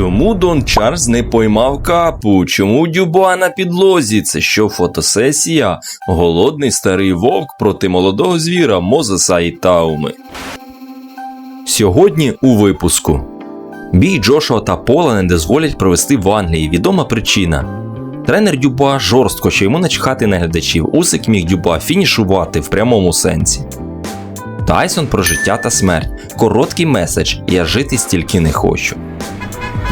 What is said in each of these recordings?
Чому Дон Чарльз не поймав капу? Чому Дюбуа на підлозі? Це що фотосесія? Голодний старий вовк проти молодого звіра Мозеса і Тауми. Сьогодні у випуску. Бій Джошуа та Пола не дозволять провести в Англії. Відома причина. Тренер Дюба жорстко, що йому начхати на глядачів. Усик міг Дюба фінішувати в прямому сенсі. Тайсон про життя та смерть. Короткий меседж Я жити стільки не хочу.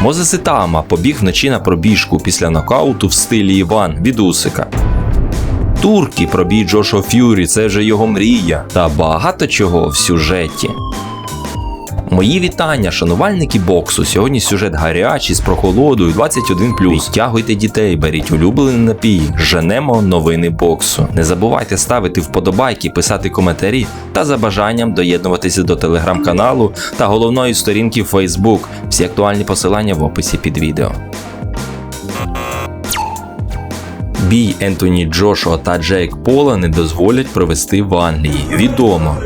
Мозес Ітама побіг вночі на пробіжку після нокауту в стилі Іван від Усика. Турки пробій Джошо Ф'юрі це вже його мрія. Та багато чого в сюжеті. Мої вітання, шанувальники боксу. Сьогодні сюжет гарячий з прохолодою 21. Відтягуйте дітей, беріть улюблений напій, женемо новини боксу. Не забувайте ставити вподобайки, писати коментарі та за бажанням доєднуватися до телеграм-каналу та головної сторінки Facebook. Всі актуальні посилання в описі під відео. Бій Ентоні Джошуа та Джейк Пола не дозволять провести в Англії. Відомо.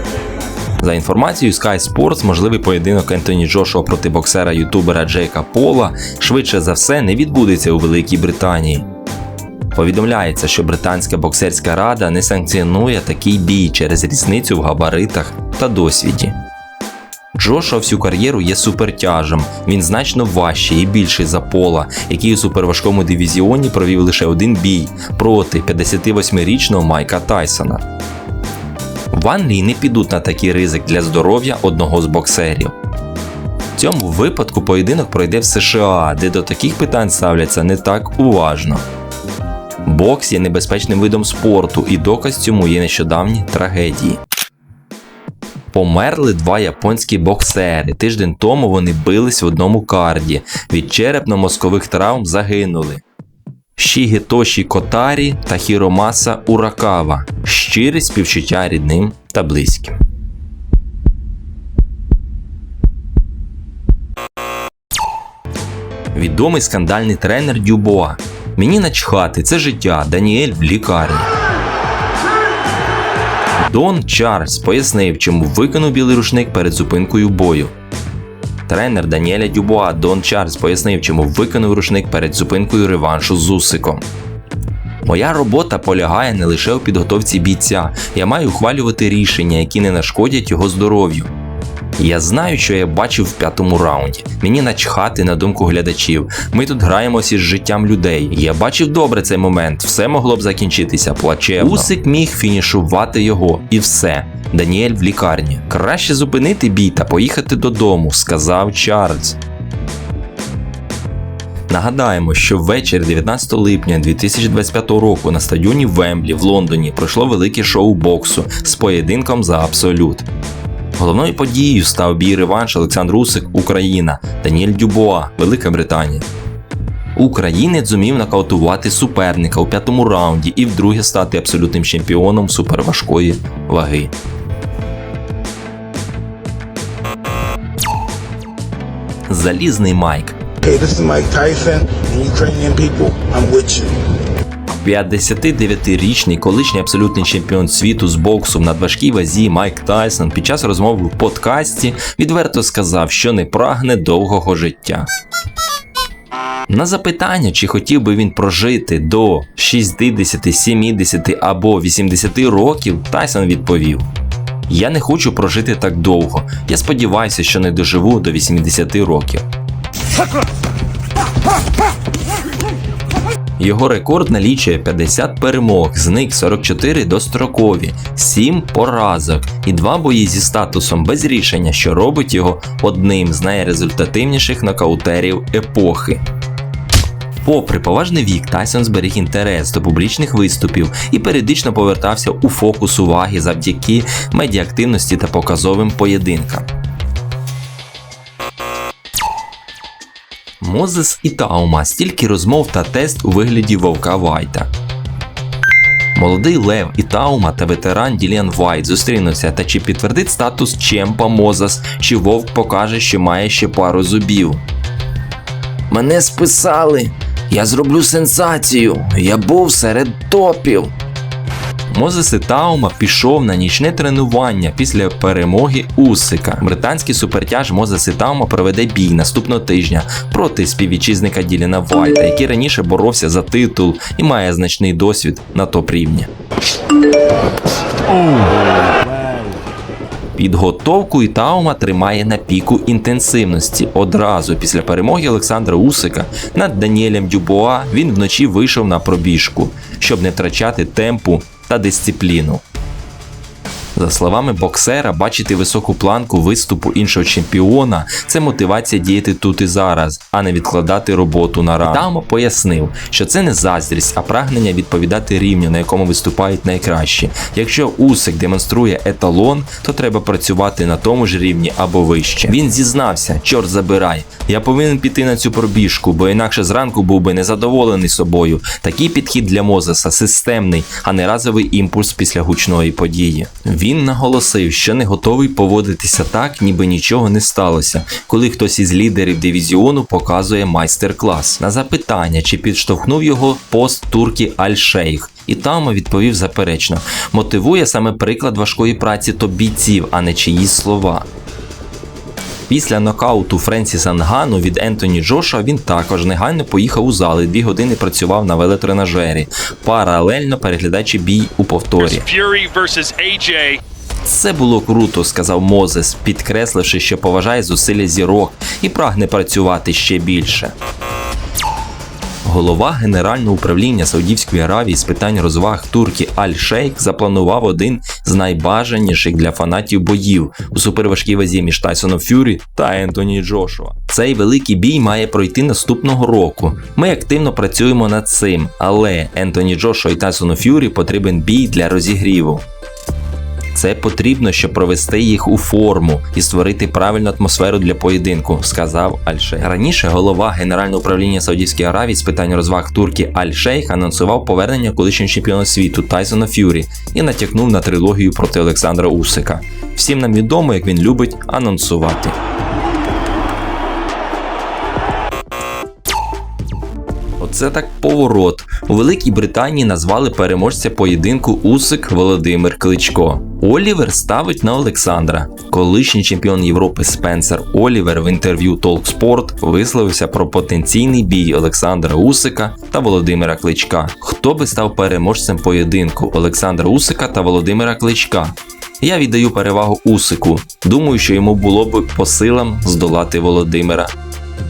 За інформацією Sky Sports, можливий поєдинок Ентоні Джошуа проти боксера ютубера Джейка Пола швидше за все не відбудеться у Великій Британії. Повідомляється, що Британська боксерська рада не санкціонує такий бій через різницю в габаритах та досвіді. Джошуа всю кар'єру є супертяжем, він значно важчий і більший за пола, який у суперважкому дивізіоні провів лише один бій проти 58-річного Майка Тайсона. В Англії не підуть на такий ризик для здоров'я одного з боксерів. В цьому випадку поєдинок пройде в США, де до таких питань ставляться не так уважно. Бокс є небезпечним видом спорту, і доказ цьому є нещодавні трагедії. Померли два японські боксери. Тиждень тому вони бились в одному карді. Від черепно-мозкових травм загинули. Шігетоші Котарі та Хіромаса Уракава. Щирі співчуття рідним та близьким. Відомий скандальний тренер Дюбоа. Мені начхати, це життя. Даніель в лікарні. Дон Чарльз пояснив, чому викинув білий рушник перед зупинкою бою. Тренер Даніеля Дюбуа Дон Чарльз пояснив, чому викинув рушник перед зупинкою реваншу з Усиком. Моя робота полягає не лише у підготовці бійця, я маю ухвалювати рішення, які не нашкодять його здоров'ю. Я знаю, що я бачив в п'ятому раунді. Мені начхати на думку глядачів. Ми тут граємося з життям людей. Я бачив добре цей момент, все могло б закінчитися плачевно. Усик міг фінішувати його, і все. Даніель в лікарні. Краще зупинити бій та поїхати додому, сказав Чарльз. Нагадаємо, що ввечері 19 липня 2025 року на стадіоні Вемблі в Лондоні пройшло велике шоу боксу з поєдинком за абсолют. Головною подією став бій реванш Олександр Усик, Україна, Даніель Дюбоа, Велика Британія. Українець зумів нокаутувати суперника у п'ятому раунді і вдруге стати абсолютним чемпіоном суперважкої ваги. Залізний Майк. Hey, this is Mike Tyson and Ukrainian people. I'm with you. 59-річний колишній абсолютний чемпіон світу з боксу в надважкій вазі Майк Тайсон під час розмови в подкасті відверто сказав, що не прагне довгого життя. На запитання, чи хотів би він прожити до 60, 70 або 80 років, Тайсон відповів: Я не хочу прожити так довго. Я сподіваюся, що не доживу до 80 років. Його рекорд налічує 50 перемог, з них 44 дострокові, 7 поразок і 2 бої зі статусом без рішення, що робить його одним з найрезультативніших нокаутерів епохи. Попри поважний вік, Тайсон зберіг інтерес до публічних виступів і періодично повертався у фокус уваги завдяки медіактивності та показовим поєдинкам. Мозес і Таума стільки розмов та тест у вигляді Вовка Вайта. Молодий Лев і Таума та ветеран Діліан Вайт зустрінуться та чи підтвердить статус Чемпа Мозес, чи Вовк покаже, що має ще пару зубів. Мене списали. Я зроблю сенсацію. Я був серед топів. Мозес Ітаума пішов на нічне тренування після перемоги Усика. Британський супертяж Мозес Ітаума проведе бій наступного тижня проти співвітчизника Діліна Вайта, який раніше боровся за титул і має значний досвід на топ рівні. Підготовку Ітаума тримає на піку інтенсивності. Одразу після перемоги Олександра Усика над Даніелем Дюбоа він вночі вийшов на пробіжку, щоб не втрачати темпу та дисципліну. За словами боксера, бачити високу планку виступу іншого чемпіона це мотивація діяти тут і зараз, а не відкладати роботу на рано. Таума пояснив, що це не заздрість, а прагнення відповідати рівню, на якому виступають найкращі. Якщо Усик демонструє еталон, то треба працювати на тому ж рівні або вище. Він зізнався, чорт забирай. Я повинен піти на цю пробіжку, бо інакше зранку був би незадоволений собою. Такий підхід для Мозеса системний, а не разовий імпульс після гучної події. Він наголосив, що не готовий поводитися так, ніби нічого не сталося, коли хтось із лідерів дивізіону показує майстер-клас. На запитання, чи підштовхнув його пост турки Аль-Шейх. І там відповів заперечно: мотивує саме приклад важкої праці то бійців, а не чиїсь слова. Після нокауту Френсіса Нгану від Ентоні Джоша він також негайно поїхав у зали. дві години працював на велотренажері, паралельно переглядаючи бій у повторі. Це було круто, сказав Мозес, підкресливши, що поважає зусилля зірок і прагне працювати ще більше. Голова Генерального управління Саудівської Аравії з питань розваг турки Аль-Шейх запланував один з найбажаніших для фанатів боїв у суперважкій вазі між Тайсоном Фюрі та Ентоні Джошуа. Цей великий бій має пройти наступного року. Ми активно працюємо над цим, але Ентоні Джошуа і Тайсону Фюрі потрібен бій для розігріву. Це потрібно, щоб провести їх у форму і створити правильну атмосферу для поєдинку, сказав Аль-Шейх. Раніше голова Генерального управління Саудівської Аравії з питань розваг турки Аль-Шейх анонсував повернення колишнього чемпіона світу Тайсона Ф'юрі і натякнув на трилогію проти Олександра Усика. Всім нам відомо, як він любить анонсувати. Оце так поворот. У Великій Британії назвали переможця поєдинку Усик Володимир Кличко. Олівер ставить на Олександра. Колишній чемпіон Європи Спенсер Олівер в інтерв'ю Talksport висловився про потенційний бій Олександра Усика та Володимира Кличка. Хто би став переможцем поєдинку Олександра Усика та Володимира Кличка? Я віддаю перевагу Усику. Думаю, що йому було б по силам здолати Володимира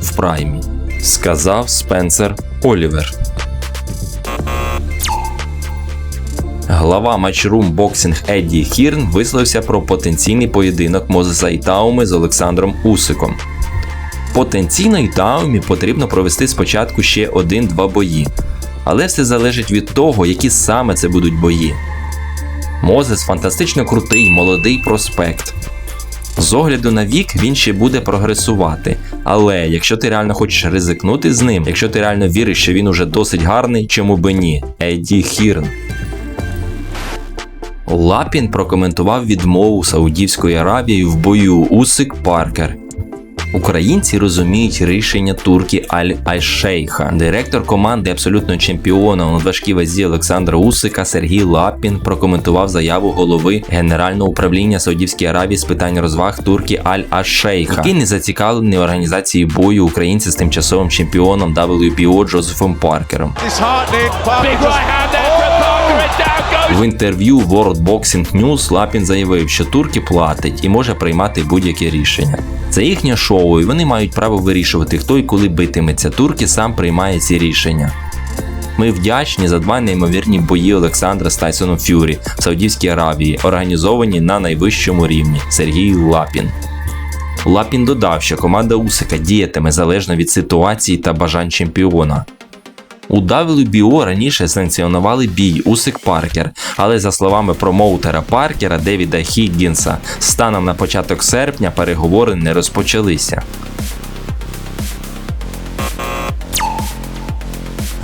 в праймі, сказав Спенсер Олівер. Глава матчрум боксинг Едді Хірн висловився про потенційний поєдинок Мозеса Ітауми з Олександром Усиком. Потенційно Ітаумі потрібно провести спочатку ще один-два бої, але все залежить від того, які саме це будуть бої. Мозес фантастично крутий, молодий проспект. З огляду на вік він ще буде прогресувати. Але якщо ти реально хочеш ризикнути з ним, якщо ти реально віриш, що він уже досить гарний, чому би ні? Еді Хірн. Лапін прокоментував відмову Саудівської Аравії в бою Усик Паркер. Українці розуміють рішення турки Аль-Айшейха. Директор команди абсолютного чемпіона у важкій вазі Олександра Усика Сергій Лапін прокоментував заяву голови Генерального управління Саудівської Аравії з питань розваг турки Аль-Ашейха, який не зацікавлений в організації бою українця з тимчасовим чемпіоном WBO Джозефом Паркером. Right В інтерв'ю World Boxing News Лапін заявив, що турки платить і може приймати будь-яке рішення. Це їхнє шоу, і вони мають право вирішувати, хто і коли битиметься. Турки сам приймає ці рішення. Ми вдячні за два неймовірні бої Олександра з Тайсоном Фюрі в Саудівській Аравії, організовані на найвищому рівні. Сергій Лапін. Лапін додав, що команда Усика діятиме залежно від ситуації та бажань чемпіона. У WBO раніше санкціонували бій Усик Паркер, але за словами промоутера Паркера Девіда Хіггінса, станом на початок серпня переговори не розпочалися.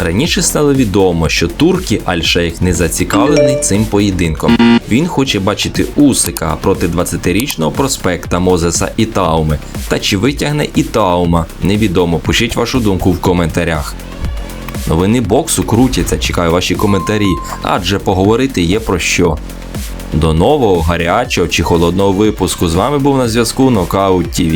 Раніше стало відомо, що турки Аль-Шейх не зацікавлений цим поєдинком. Він хоче бачити Усика проти 20-річного проспекта Мозеса Ітауми. Та чи витягне Ітаума? Невідомо. Пишіть вашу думку в коментарях. Новини боксу крутяться, чекаю ваші коментарі, адже поговорити є про що. До нового гарячого чи холодного випуску з вами був на зв'язку Нокаут ТВ.